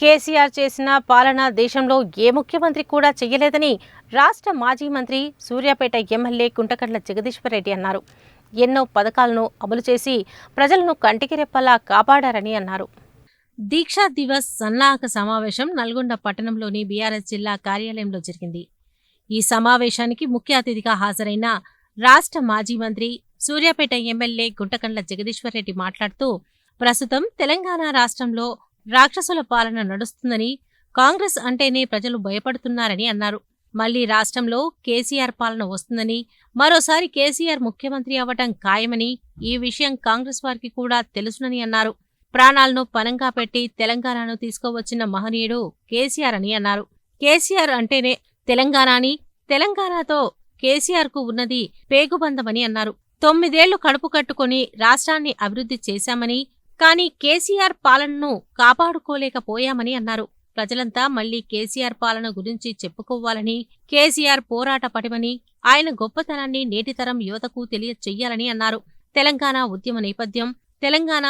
కేసీఆర్ చేసిన పాలన దేశంలో ఏ ముఖ్యమంత్రి కూడా చేయలేదని రాష్ట్ర మాజీ మంత్రి సూర్యాపేట ఎమ్మెల్యే కుంటకండ్ల జగదీశ్వరరెడ్డి అన్నారు. ఎన్నో పథకాలను అమలు చేసి ప్రజలను కంటికి రెప్పలా కాపాడారని అన్నారు. దీక్షా దివస్ సన్నాహక సమావేశం నల్గొండ పట్టణంలోని బీఆర్ఎస్ జిల్లా కార్యాలయంలో జరిగింది. ఈ సమావేశానికి ముఖ్య అతిథిగా హాజరైన రాష్ట్ర మాజీ మంత్రి సూర్యాపేట ఎమ్మెల్యే గుంటకండ్ల జగదీశ్వరరెడ్డి మాట్లాడుతూ ప్రస్తుతం తెలంగాణ రాష్ట్రంలో రాక్షసుల పాలన నడుస్తుందని కాంగ్రెస్ అంటేనే ప్రజలు భయపడుతున్నారని అన్నారు. మళ్ళీ రాష్ట్రంలో కేసీఆర్ పాలన వస్తుందని మరోసారి కేసీఆర్ ముఖ్యమంత్రి అవ్వటం ఖాయమని ఈ విషయం కాంగ్రెస్ వారికి కూడా తెలుసునని అన్నారు. ప్రాణాలను పనంగా పెట్టి తెలంగాణను తీసుకువచ్చిన మహనీయుడు కేసీఆర్ అని అన్నారు. కేసీఆర్ అంటేనే తెలంగాణ అని తెలంగాణతో కేసీఆర్కు ఉన్నది పేగుబంధమని అన్నారు. తొమ్మిదేళ్ళు కడుపు కట్టుకుని రాష్ట్రాన్ని అభివృద్ధి చేశామని కానీ కేసీఆర్ పాలనను కాపాడుకోలేకపోయామని అన్నారు. ప్రజలంతా మళ్ళీ కేసీఆర్ పాలన గురించి చెప్పుకోవాలని కేసీఆర్ పోరాట పటిమని ఆయన గొప్పతనాన్ని నేటితరం యువతకు తెలియచెయ్యాలని అన్నారు. తెలంగాణ ఉద్యమ నేపథ్యం తెలంగాణ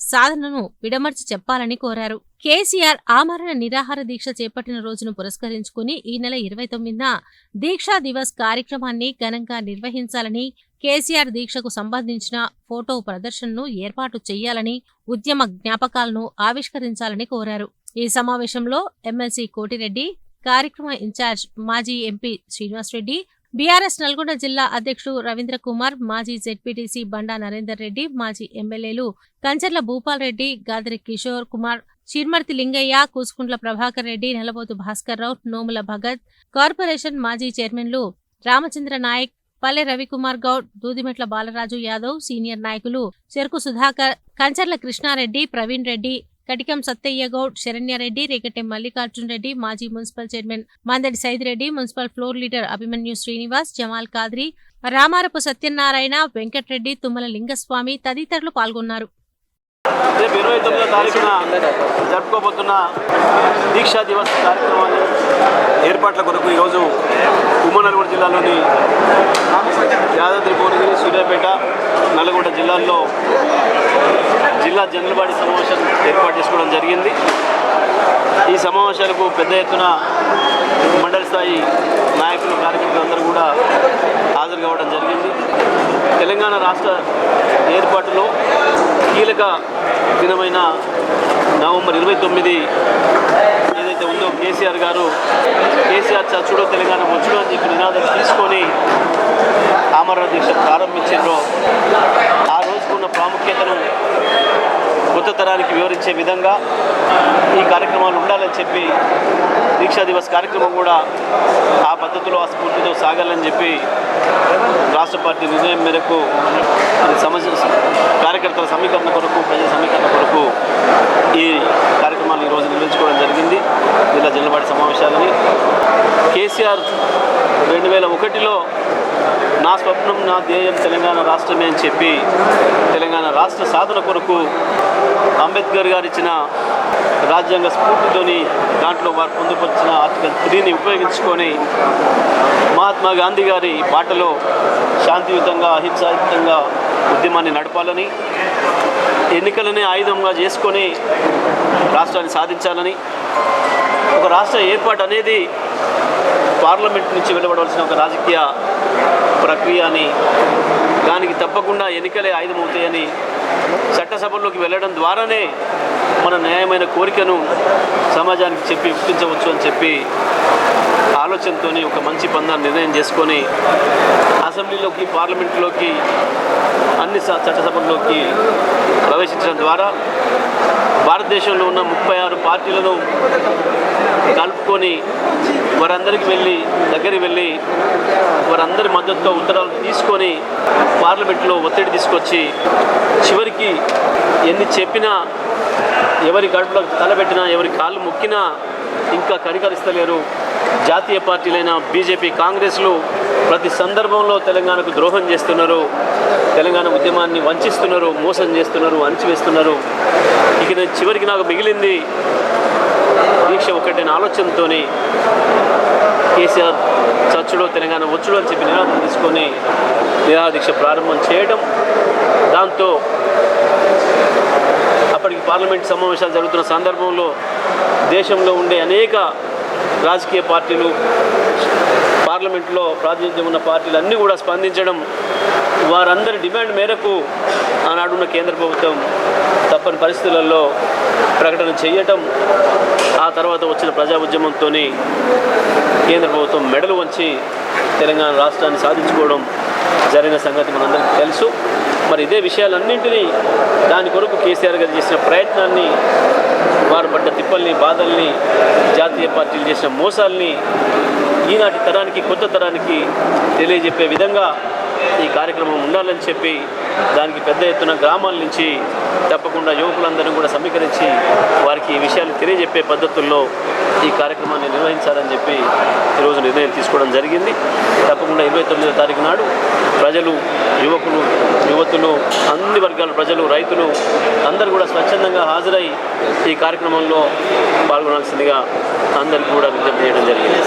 సాధనను విడమర్చి చెప్పాలని కోరారు. కేసీఆర్ ఆమరణ నిరాహార దీక్ష చేపట్టిన రోజును పురస్కరించుకుని ఈ నెల ఇరవై తొమ్మిదిన దీక్షా దివస్ కార్యక్రమాన్ని ఘనంగా నిర్వహించాలని కేసీఆర్ దీక్షకు సంబంధించిన ఫోటో ప్రదర్శనను ఏర్పాటు చేయాలని ఉద్యమ జ్ఞాపకాలను ఆవిష్కరించాలని కోరారు. ఈ సమావేశంలో ఎమ్మెల్సీ కోటిరెడ్డి కార్యక్రమ ఇన్ఛార్జ్ మాజీ ఎంపీ శ్రీనివాసరెడ్డి బీఆర్ఎస్ నల్గొండ జిల్లా అధ్యక్షుడు రవీంద్ర కుమార్ మాజీ జెడ్పీటీసీ బండా నరేందర్ రెడ్డి మాజీ ఎమ్మెల్యేలు కంచర్ల భూపాల్ రెడ్డి గాదిరి కిషోర్ కుమార్ చిర్మర్తి లింగయ్య కూసుకుంట్ల ప్రభాకర్ రెడ్డి నెలబోతు భాస్కర్ రావు నోముల భగత్ కార్పొరేషన్ మాజీ చైర్మన్లు రామచంద్ర నాయక్ పల్లె రవికుమార్ గౌడ్ దూదిమెట్ల బాలరాజు యాదవ్ సీనియర్ నాయకులు చెరుకు సుధాకర్ కంచర్ల కృష్ణారెడ్డి ప్రవీణ్ రెడ్డి కటికం సత్తయ్య గౌడ్ శరణ్యారెడ్డి రేగటెం మల్లికార్జున్ రెడ్డి మాజీ municipal chairman Mandadi Saidireddy municipal floor leader Abhimanyu Srinivas Jamal Khadri Ramarapu Satyanarayana Venkatreddy Tummala Lingaswamy తదితరులు పాల్గొన్నారు. రేపు ఇరవై తొమ్మిదో తారీఖున జరుపుకోబోతున్న దీక్షా దివస్ కార్యక్రమాన్ని ఏర్పాట్ల కొరకు ఈరోజు ఉమ్మనల్గొండ జిల్లాలోని యాదాద్రి భువనగిరి సూర్యాపేట నల్గొండ జిల్లాల్లో జిల్లా జనరల్ బాడీ సమావేశం ఏర్పాటు చేసుకోవడం జరిగింది. ఈ సమావేశాలకు పెద్ద ఎత్తున మండలి స్థాయి నాయకులు కార్యకర్తలు అందరూ కూడా హాజరు కావడం జరిగింది. తెలంగాణ రాష్ట్ర ఏర్పాటులో కీలక దినమైన నవంబర్ ఇరవై తొమ్మిది ఏదైతే ఉందో కేసీఆర్ గారు కేసీఆర్ చచ్చుడో తెలంగాణ వచ్చుడో అని చెప్పి నినాదం తీసుకొని ఆమరణ దీక్ష ప్రారంభించారో ఆ రోజుకున్న ప్రాముఖ్యతను కొత్త తరానికి వివరించే విధంగా ఈ కార్యక్రమాలు ఉండాలని చెప్పి దీక్షా దివస్ కార్యక్రమం కూడా ఆ పద్ధతిలో ఆ స్ఫూర్తితో సాగాలని చెప్పి రాష్ట్ర పార్టీ నిర్ణయం మేరకు సమస్య కార్యకర్తల సమీకరణ కొరకు ప్రజల సమీకరణ కొరకు ఈ కార్యక్రమాలు ఈరోజు నిర్వహించుకోవడం జరిగింది. జిల్లా జిల్లబాటి సమావేశాలని కేసీఆర్ రెండు వేల ఒకటిలో నా స్వప్నం నా ధ్యేయం తెలంగాణ రాష్ట్రమే అని చెప్పి తెలంగాణ రాష్ట్ర సాధన కొరకు అంబేద్కర్ గారు ఇచ్చిన రాజ్యాంగ స్ఫూర్తితోని దాంట్లో వారు పొందుపరిచిన ఆర్టికల్ త్రీని ఉపయోగించుకొని మహాత్మా గాంధీ గారి బాటలో శాంతియుతంగా అహింసాయుతంగా ఉద్యమాన్ని నడపాలని ఎన్నికలనే ఆయుధంగా చేసుకొని రాష్ట్రాన్ని సాధించాలని ఒక రాష్ట్ర ఏర్పాటు అనేది పార్లమెంట్ నుంచి వెలువడవలసిన ఒక రాజకీయ ప్రక్రియ అని దానికి తప్పకుండా ఎన్నికలే ఆయుధం అవుతాయని చట్టసభల్లోకి వెళ్ళడం ద్వారానే మన న్యాయమైన కోరికను సమాజానికి చెప్పి గుర్తించవచ్చు అని చెప్పి ఆలోచనతో ఒక మంచి పందాన్ని నిర్ణయం చేసుకొని అసెంబ్లీలోకి పార్లమెంట్లోకి అన్ని స- చట్టసభల్లోకి ప్రవేశించడం ద్వారా భారతదేశంలో ఉన్న ముప్పై ఆరు పార్టీలను కలుపుకొని వారందరికి వెళ్ళి దగ్గరికి వెళ్ళి వారందరి మద్దతుతో ఉత్తరాలు తీసుకొని పార్లమెంట్లో ఒత్తిడి తీసుకొచ్చి చివరికి ఎన్ని చెప్పినా ఎవరి గడుపులో తలబెట్టినా ఎవరి కాళ్ళు మొక్కినా ఇంకా కనికరిస్తలేరు. జాతీయ పార్టీలైన బీజేపీ కాంగ్రెస్లు ప్రతి సందర్భంలో తెలంగాణకు ద్రోహం చేస్తున్నారు. తెలంగాణ ఉద్యమాన్ని వంచిస్తున్నారు మోసం చేస్తున్నారు అణచివేస్తున్నారు. ఇక నేను చివరికి నాకు మిగిలింది దీక్ష ఒకటైన ఆలోచనతోని కేసీఆర్ చచ్చుడో తెలంగాణ వచ్చుడో అని చెప్పి నినాదం తీసుకొని నిరాహార దీక్ష ప్రారంభం చేయడం. దాంతో అప్పటికి పార్లమెంట్ సమావేశాలు జరుగుతున్న సందర్భంలో దేశంలో ఉండే అనేక రాజకీయ పార్టీలు పార్లమెంట్లో ప్రాతినిధ్యం ఉన్న పార్టీలు అన్నీ కూడా స్పందించడం వారందరి డిమాండ్ మేరకు ఆనాడున్న కేంద్ర ప్రభుత్వం తప్పని పరిస్థితులలో ప్రకటన చేయటం ఆ తర్వాత వచ్చిన ప్రజా ఉద్యమంతో కేంద్ర ప్రభుత్వం మెడలు వంచి తెలంగాణ రాష్ట్రాన్ని సాధించుకోవడం జరిగిన సంగతి మనందరికీ తెలుసు. మరి ఇదే విషయాలన్నింటినీ దాని కొరకు కేసీఆర్ గారు చేసిన ప్రయత్నాన్ని వారు పడ్డ తిప్పల్ని బాధల్ని జాతీయ పార్టీలు చేసిన మోసాల్ని ఈనాటి తరానికి కొత్త తరానికి తెలియజెప్పే విధంగా ఈ కార్యక్రమం ఉండాలని చెప్పి దానికి పెద్ద ఎత్తున గ్రామాల నుంచి తప్పకుండా యువకులందరూ కూడా సమీకరించి వారికి ఈ విషయాలు తెలియజెప్పే పద్ధతుల్లో ఈ కార్యక్రమాన్ని నిర్వహించాలని చెప్పి ఈరోజు నిర్ణయం తీసుకోవడం జరిగింది. తప్పకుండా ఇరవై తొమ్మిదో తారీఖు నాడు ప్రజలు యువకులు యువతులు అన్ని వర్గాల ప్రజలు రైతులు అందరూ కూడా స్వచ్ఛందంగా హాజరై ఈ కార్యక్రమంలో పాల్గొనాల్సిందిగా అందరికీ కూడా విజ్ఞప్తి చేయడం జరిగింది.